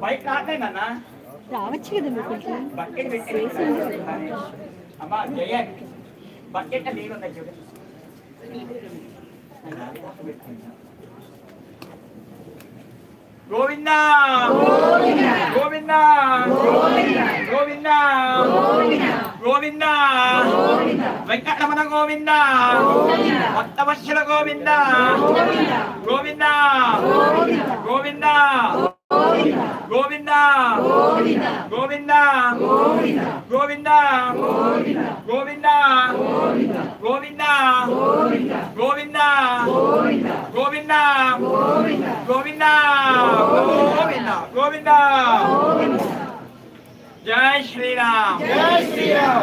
బయట రాట్లేదన్నా రావచ్చు కదా మీరు కొంచెం. బకెట్ అమ్మా జయన్ బకెట్ నీళ్ళు ఉన్నాయి చూడు గోవింద! గోవింద! గోవింద! గోవింద! గోవింద వెంకటరమణ గోవింద భక్తవత్సల గోవింద గోవింద గోవింద గోవింద గోవింద గోవింద గోవింద గోవింద గోవింద గోవింద గోవింద గోవింద గోవింద జై శ్రీరామ్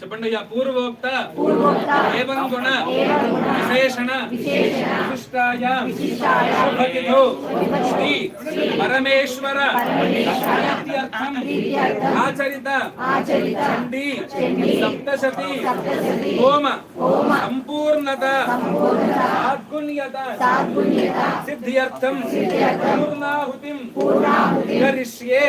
చెప్పండి అయ్యా పూర్వోక్త ఏవం గుణ విశేషణ విశిష్టాయ శుభతిథో శ్రీ పరమేశ్వర ప్రీత్యర్థం ఆచరిత చండీ సప్తశతి హోమ సంపూర్ణత సాద్గుణ్యత సిద్ధ్యర్థం పూర్ణాహుతిం కరిష్యే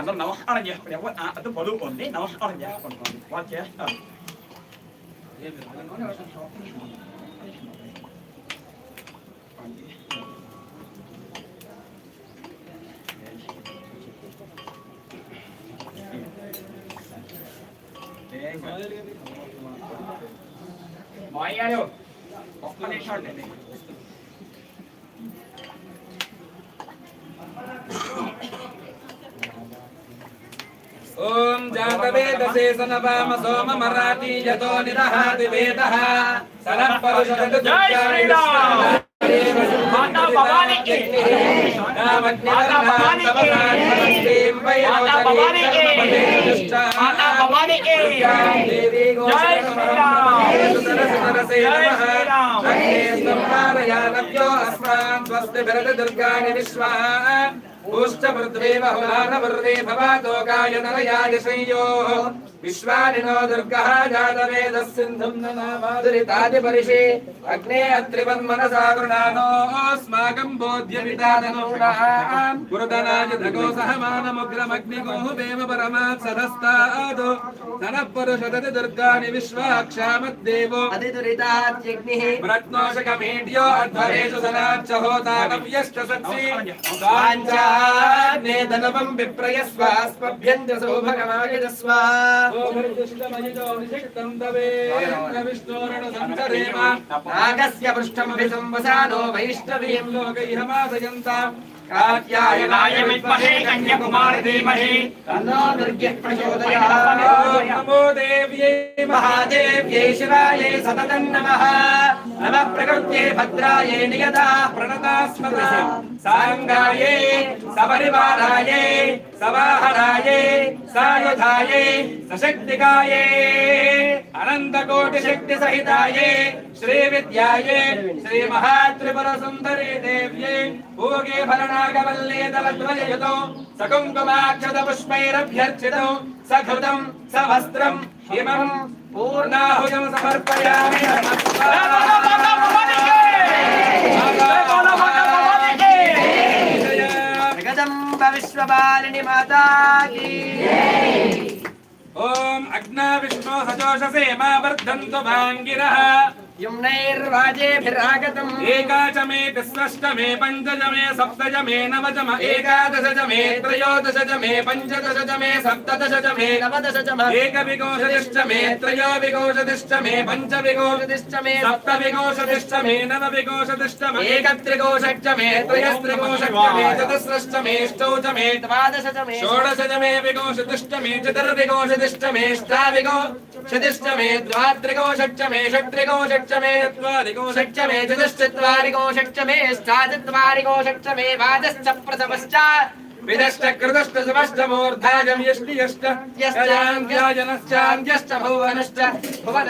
అందరూ నమస్కారం చేసుకోండి ఎవరు అది బరువు ఉంది నమస్కారం చేసుకుంటాం వాళ్ళు చేస్తారు మాయ్యారు ఒక్క నిమిషం అండి जातवेदशेषन वाम सोम मराठी यतो निदहाति वेदः सरः परुषतु जय श्रीराम माता भवानी की माता भवानी की माता भवानी की माता भवानी की जय श्रीराम जय श्रीराम लभ्यो अस्मान् स्वस्ति भरत दुर्गाणि विश्वान् भूश्च वृद्वेव हवलानवृदे भवादोकाय नरयाय संयोः। विश्वानिनो दुर्गः जातवेदः सिन्धुम् अग्ने अत्रिवन्मनसा गुरुदनाय धगो सहमानमुग्रमग्निगोः परमात् दुर्गाणि विश्वाक्षामद्देवो। अधिदुरितात्यग्निः अध्वरेषु ధనవం విప్రయస్వాస్మభ్యంజసో భగవాయజస్వ నాగస్య పృష్టమభిసంవసానో వైష్ణవీయం లోకైహమాదయంత कात्यायनाय विद्महे कन्याकुमारी धीमहि तन्नो दुर्गः प्रचोदयात् नमो देव्यै महादेव्यै शिवायै सततं नमः नमः प्रकृत्यै भद्रायै नियता प्रणतास्मदा साङ्गायै सपरिवारायै सवाहनायै सायुधायै सशक्तिकायै अनन्तकोटिशक्तिसहितायै श्री विद्याये श्री महात्रिपुर सुंदरी देव्ये भोगे फलनागवल्ले दलद्वययुतो सकुङ्कुमाक्षत पुष्पैरभ्यर्चितो सघृतम् सवस्त्रम् समर्पयामि माता ओम अग्ना विष्णु सजोषसे मा वर्धन्तु भाङ्गिरः। युम्नैर्वाजेभिरागतम् एकाचमे तिस्रष्टमे पञ्चजमे सप्तजमे नवजम एकादशजमे त्रयोदशजमे पञ्चदशजमे सप्तदशजमे नवदशजम एकविकोषतिष्ठमे त्रयोविकोषतिष्ठमे पञ्चविकोषतिष्ठमे सप्तविकोषतिष्ठमे नवविकोषतिष्ठमे एकत्रिकोषष्टमे त्रयस्त्रिकोषष्टमे चतुस्रष्टमेष्टौचमे द्वादशजमे षोडशजमे विकोषतिष्ठमे चतुर्विकोषतिष्ठमे ष्टाविको चतुष्टमे द्वात्रिको षट्चमे षट्त्रिको षट्चमे चत्वारिको षट्चमे चतुश्चत्वारिको षट्चमे स्थाचत्वारिको षट्चमे वादश्च प्रथमश्च विदश्च कृतश्च समश्च मूर्धाजं यष्टि यश्च यश्चान्त्याजनश्चान्त्यश्च भुवनश्च भुवन